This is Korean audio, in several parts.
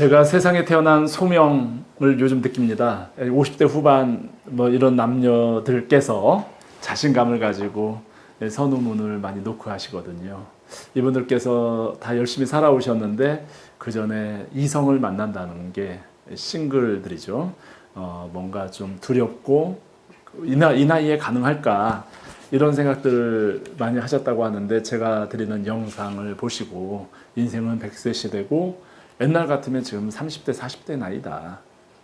제가 세상에 태어난 소명을 요즘 느낍니다. 50대 후반 뭐 이런 남녀들께서 자신감을 가지고 선우문을 많이 놓고 하시거든요. 이분들께서 다 열심히 살아오셨는데 그 전에 이성을 만난다는 게 싱글들이죠. 어, 뭔가 좀 두렵고 이, 나, 이 나이에 가능할까 이런 생각들을 많이 하셨다고 하는데 제가 드리는 영상을 보시고 인생은 100세 시대고 옛날 같으면 지금 30대 40대 나이다.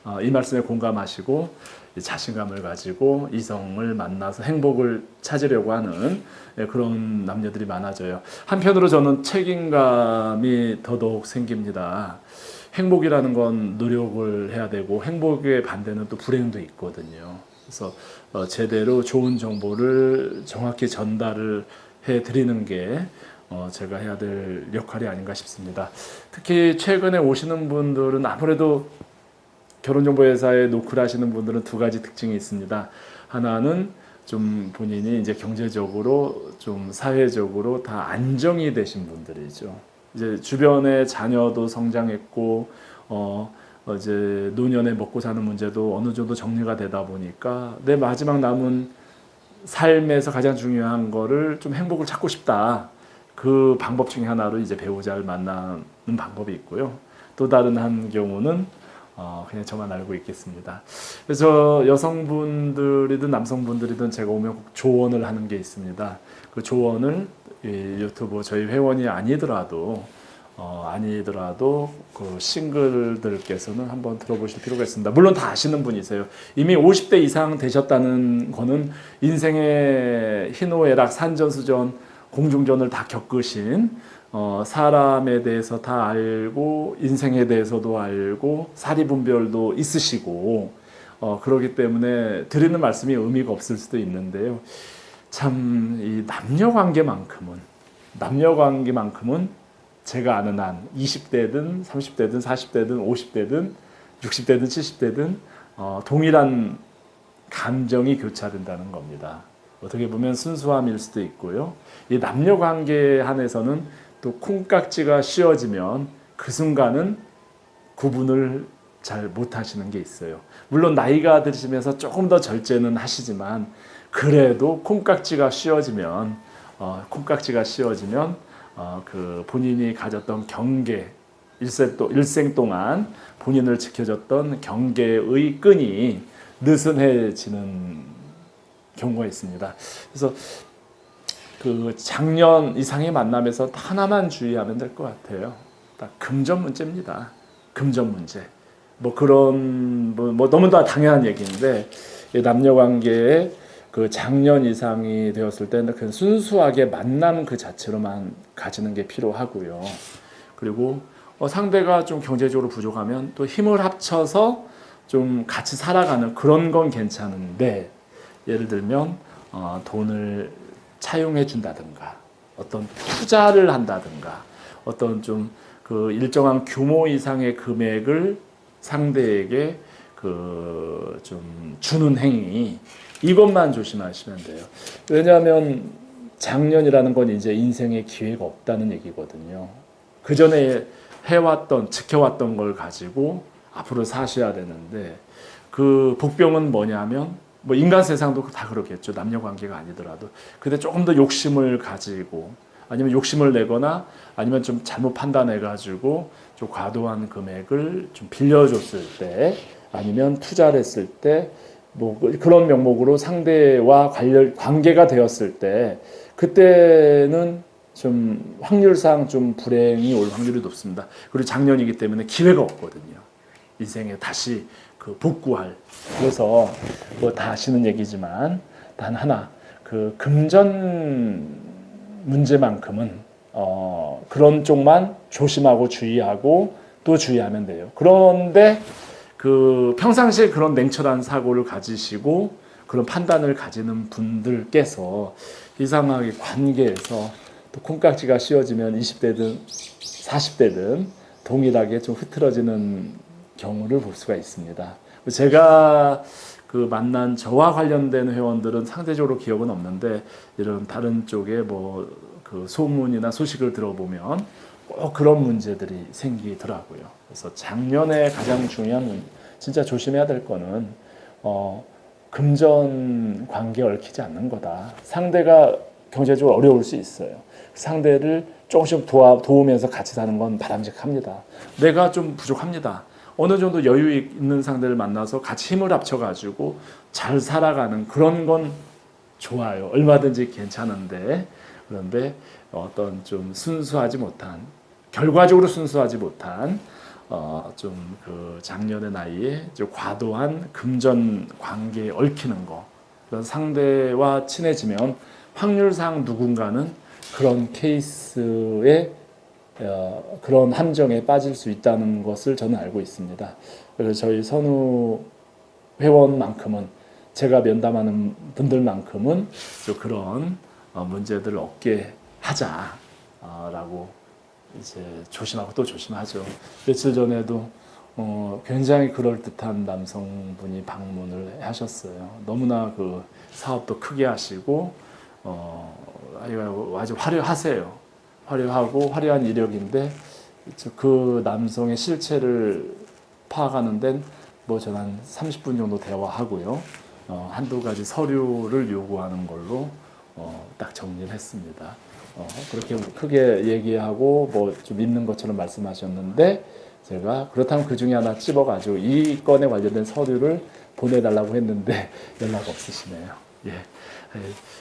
어, 이 말씀에 공감하시고 이 자신감을 가지고 이성을 만나서 행복을 찾으려고 하는 예, 그런 남녀들이 많아져요. 한편으로 저는 책임감이 더더욱 생깁니다. 행복이라는 건 노력을 해야 되고 행복의 반대는 또 불행도 있거든요. 그래서 어, 제대로 좋은 정보를 정확히 전달을 해 드리는 게 어, 제가 해야 될 역할이 아닌가 싶습니다. 특히 최근에 오시는 분들은 아무래도 결혼정보회사에 노크를 하시는 분들은 두 가지 특징이 있습니다. 하나는 좀 본인이 이제 경제적으로 좀 사회적으로 다 안정이 되신 분들이죠. 이제 주변의 자녀도 성장했고 어, 어, 이제 노년에 먹고 사는 문제도 어느 정도 정리가 되다 보니까 내 마지막 남은 삶에서 가장 중요한 거를 좀 행복을 찾고 싶다. 그 방법 중에 하나로 이제 배우자를 만나는 방법이 있고요. 또 다른 한 경우는 어, 그냥 저만 알고 있겠습니다. 그래서 여성분들이든 남성분들이든 제가 오면 꼭 조언을 하는 게 있습니다. 그 조언을 이 유튜브 저희 회원이 아니더라도 어, 아니더라도 그 싱글들께서는 한번 들어보실 필요가 있습니다. 물론 다 아시는 분이세요. 이미 50대 이상 되셨다는 거는 인생의 희노애락, 산전수전, 공중전을 다 겪으신 어, 사람에 대해서 다 알고 인생에 대해서도 알고 사리분별도 있으시고 어, 그러기 때문에 드리는 말씀이 의미가 없을 수도 있는데요. 참 이 남녀 관계만큼은 남녀 관계만큼은 제가 아는 한 20대든 30대든 40대든 50대든 60대든 70대든 어, 동일한 감정이 교차된다는 겁니다. 어떻게 보면 순수함일 수도 있고요. 이 남녀 관계에 한해서는 또 콩깍지가 씌워지면 그 순간은 구분을 잘 못하시는 게 있어요. 물론 나이가 드시면서 조금 더 절제는 하시지만 그래도 콩깍지가 씌워지면 어, 콩깍지가 씌워지면 어, 그 본인이 가졌던 경계 일생, 또, 일생 동안 본인을 지켜줬던 경계의 끈이 느슨해지는 경우가 있습니다. 그래서 그 작년 이상의 만남에서 하나만 주의하면 될 것 같아요. 딱 금전 문제입니다. 금전 문제. 뭐 그런 뭐, 뭐 너무나 당연한 얘기인데 이 남녀 관계에 그 작년 이상이 되었을 때는 그냥 순수하게 만남 그 자체로만 가지는 게 필요하고요. 그리고 어, 상대가 좀 경제적으로 부족하면 또 힘을 합쳐서 좀 같이 살아가는 그런 건 괜찮은데 예를 들면 어, 돈을 차용해 준다든가 어떤 투자를 한다든가 어떤 좀 그 일정한 규모 이상의 금액을 상대에게 그 좀 주는 행위 이것만 조심하시면 돼요. 왜냐하면 작년이라는 건 이제 인생에 기회가 없다는 얘기거든요. 그 전에 해왔던 지켜왔던 걸 가지고 앞으로 사셔야 되는데 그 복병은 뭐냐면 뭐 인간 세상도 다 그렇겠죠. 남녀 관계가 아니더라도. 근데 조금 더 욕심을 가지고 아니면 욕심을 내거나 아니면 좀 잘못 판단해 가지고 좀 과도한 금액을 좀 빌려줬을 때 아니면 투자를 했을 때 뭐 그런 명목으로 상대와 관련 관계가 되었을 때 그때는 좀 확률상 좀 불행이 올 확률이 높습니다. 그리고 작년이기 때문에 기회가 없거든요. 인생에 다시 그 복구할. 그래서 뭐 다 아시는 얘기지만 단 하나 그 금전 문제만큼은 어 그런 쪽만 조심하고 주의하고 또 주의하면 돼요. 그런데 그 평상시에 그런 냉철한 사고를 가지시고 그런 판단을 가지는 분들께서 이상하게 관계에서 또 콩깍지가 씌워지면 20대든 40대든 동일하게 좀 흐트러지는 경우를 볼 수가 있습니다. 제가 그 만난 저와 관련된 회원들은 상대적으로 기억은 없는데 이런 다른 쪽에 뭐 그 소문이나 소식을 들어보면 꼭 그런 문제들이 생기더라고요. 그래서 작년에 가장 중요한 문- 진짜 조심해야 될 거는 어, 금전 관계 얽히지 않는 거다. 상대가 경제적으로 어려울 수 있어요. 상대를 조금씩 도와, 도우면서 같이 사는 건 바람직합니다. 내가 좀 부족합니다. 어느 정도 여유 있는 상대를 만나서 같이 힘을 합쳐가지고 잘 살아가는 그런 건 좋아요. 얼마든지 괜찮은데 그런데 어떤 좀 순수하지 못한 결과적으로 순수하지 못한 어, 좀 그 작년의 나이에 좀 과도한 금전 관계에 얽히는 거. 그런 상대와 친해지면 확률상 누군가는 그런 케이스에 어, 그런 함정에 빠질 수 있다는 것을 저는 알고 있습니다. 그래서 저희 선우 회원만큼은 제가 면담하는 분들만큼은 좀 그런 어, 문제들을 없게 하자라고 이제 조심하고 또 조심하죠. 며칠 전에도 어, 굉장히 그럴 듯한 남성분이 방문을 하셨어요. 너무나 그 사업도 크게 하시고 어, 아주 화려하세요. 화려하고 화려한 이력인데 저- 그 남성의 실체를 파악하는 데는 뭐 저는 한 30분 정도 대화하고요. 어, 한두 가지 서류를 요구하는 걸로 어, 딱 정리를 했습니다. 어, 그렇게 크게 얘기하고 뭐 좀 있는 것처럼 말씀하셨는데 제가 그렇다면 그 중에 하나 찝어가지고 이 건에 관련된 서류를 보내달라고 했는데 연락 없으시네요. 예. 예.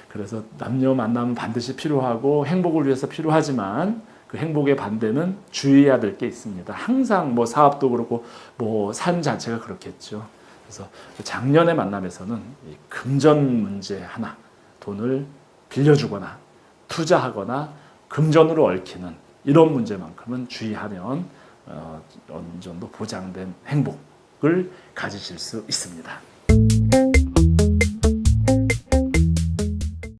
그래서 남녀 만남은 반드시 필요하고 행복을 위해서 필요하지만 그 행복의 반대는 주의해야 될 게 있습니다. 항상 뭐 사업도 그렇고 뭐 삶 자체가 그렇겠죠. 그래서 작년의 만남에서는 이 금전 문제 하나, 돈을 빌려주거나 투자하거나 금전으로 얽히는 이런 문제만큼은 주의하면 어, 어느 정도 보장된 행복을 가지실 수 있습니다.